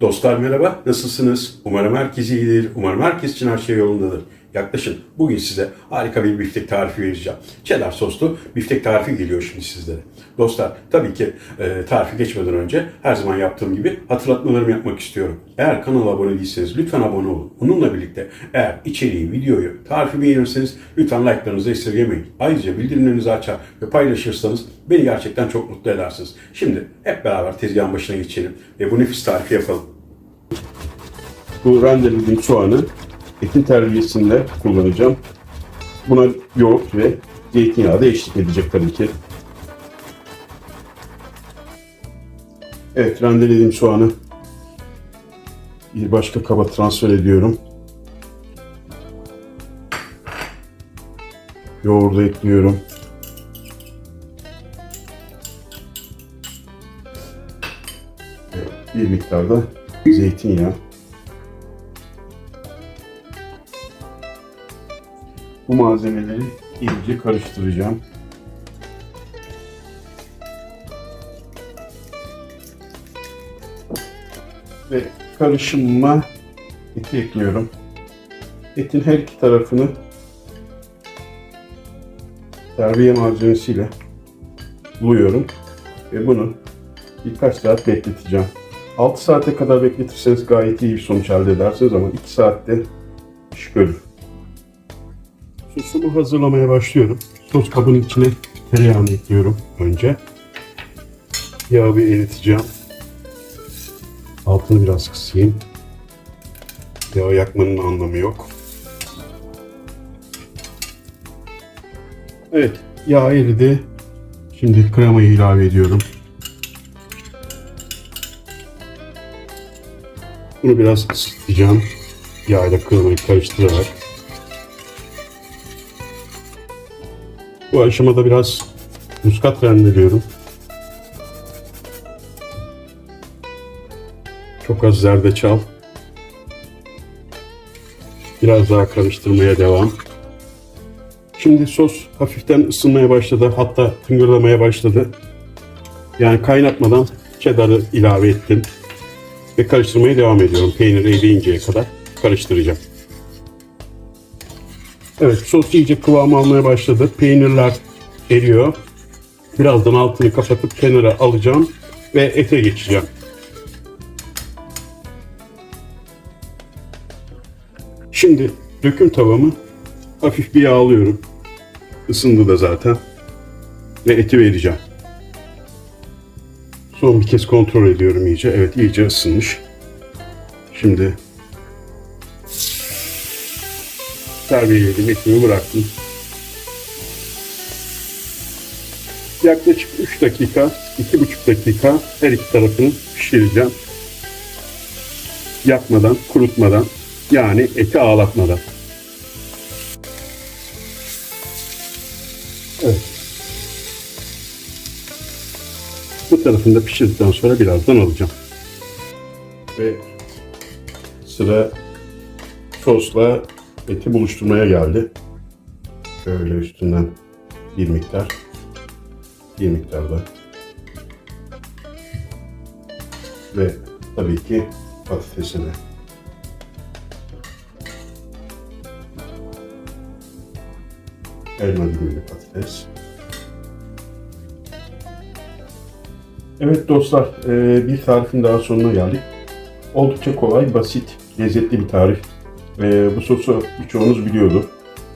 Dostlar merhaba, nasılsınız? Umarım herkes iyidir, umarım herkes için her şey yolundadır. Yaklaşın, bugün size harika bir biftek tarifi vereceğim. Cheddar soslu biftek tarifi geliyor şimdi sizlere. Dostlar, tabii ki e, tarifi geçmeden önce her zaman yaptığım gibi hatırlatmalarımı yapmak istiyorum. Eğer kanala abone değilseniz lütfen abone olun. Bununla birlikte eğer içeriği, videoyu, tarifi beğenirseniz lütfen like'larınızı esirgemeyin. Ayrıca bildirimlerinizi açar ve paylaşırsanız beni gerçekten çok mutlu edersiniz. Şimdi hep beraber tezgahın başına geçelim ve bu nefis tarifi yapalım. Bu rendelediğim soğanı etin terbiyesinde kullanacağım. Buna yoğurt ve zeytinyağı da eşlik edecek tabii ki. Evet rendelediğim soğanı bir başka kaba transfer ediyorum. Yoğurdu ekliyorum. Evet, bir miktar da zeytinyağı. Bu malzemeleri iyice karıştıracağım. Ve karışımıma eti ekliyorum. Etin her iki tarafını terbiye malzemesiyle buluyorum. Ve bunu birkaç saat bekleteceğim. 6 saate kadar bekletirseniz gayet iyi bir sonuç elde edersiniz ama 2 saatte iş görür. Sosumu hazırlamaya başlıyorum. Sos kabının içine tereyağını ekliyorum önce. Yağı bir eriteceğim. Altını biraz kısayım. Yağı yakmanın anlamı yok. Evet, yağ eridi. Şimdi kremayı ilave ediyorum. Bunu biraz ısıtacağım. Yağ ile kremayı karıştırarak. Bu aşamada biraz muskat rendeliyorum. Çok az zerdeçal. Biraz daha karıştırmaya devam. Şimdi sos hafiften ısınmaya başladı. Hatta tıngırlamaya başladı. Yani kaynatmadan cheddar'ı ilave ettim. Ve karıştırmaya devam ediyorum. Peynir eriyinceye kadar karıştıracağım. Evet sos iyice kıvam almaya başladı. Peynirler eriyor. Birazdan altını kapatıp kenara alacağım ve ete geçeceğim. Şimdi döküm tavamı hafif bir yağlıyorum. Isındı da zaten. Ve eti vereceğim. Son bir kez kontrol ediyorum iyice. Evet iyice ısınmış. Şimdi terbiyeledim, ekmeği bıraktım. Yaklaşık 3 dakika, 2,5 dakika her iki tarafını pişireceğim. Yakmadan, kurutmadan, yani eti ağlatmadan. Evet. Bu tarafını da pişirdikten sonra birazdan alacağım. Ve sıra sosla eti buluşturmaya geldi. Şöyle üstünden bir miktar, bir miktar da ve tabii ki patatesini. Elma dilimli patates. Evet dostlar, e, bir tarifin daha sonuna geldik. Oldukça kolay, basit, lezzetli bir tarif. E, bu sosu birçoğunuz biliyordur.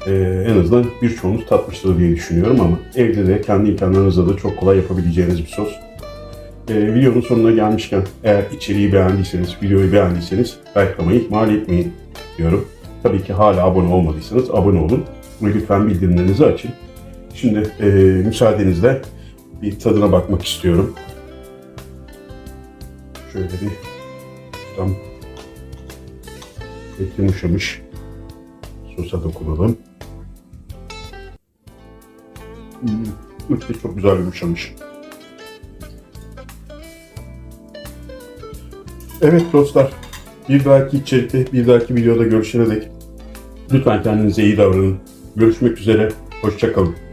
E, en azından birçoğunuz tatmıştır diye düşünüyorum ama evde de kendi imkanlarınızla da çok kolay yapabileceğiniz bir sos. E, videonun sonuna gelmişken eğer içeriği beğendiyseniz, videoyu beğendiyseniz likelamayı ihmal etmeyin diyorum. Tabii ki hala abone olmadıysanız abone olun ve lütfen bildirimlerinizi açın. Şimdi e, müsaadenizle bir tadına bakmak istiyorum. Şöyle bir tam et yumuşamış sosa dokunalım. Hmm, et çok güzel yumuşamış. Evet dostlar, bir dahaki içerikte, bir dahaki videoda görüşene dek lütfen kendinize iyi davranın. Görüşmek üzere, hoşçakalın.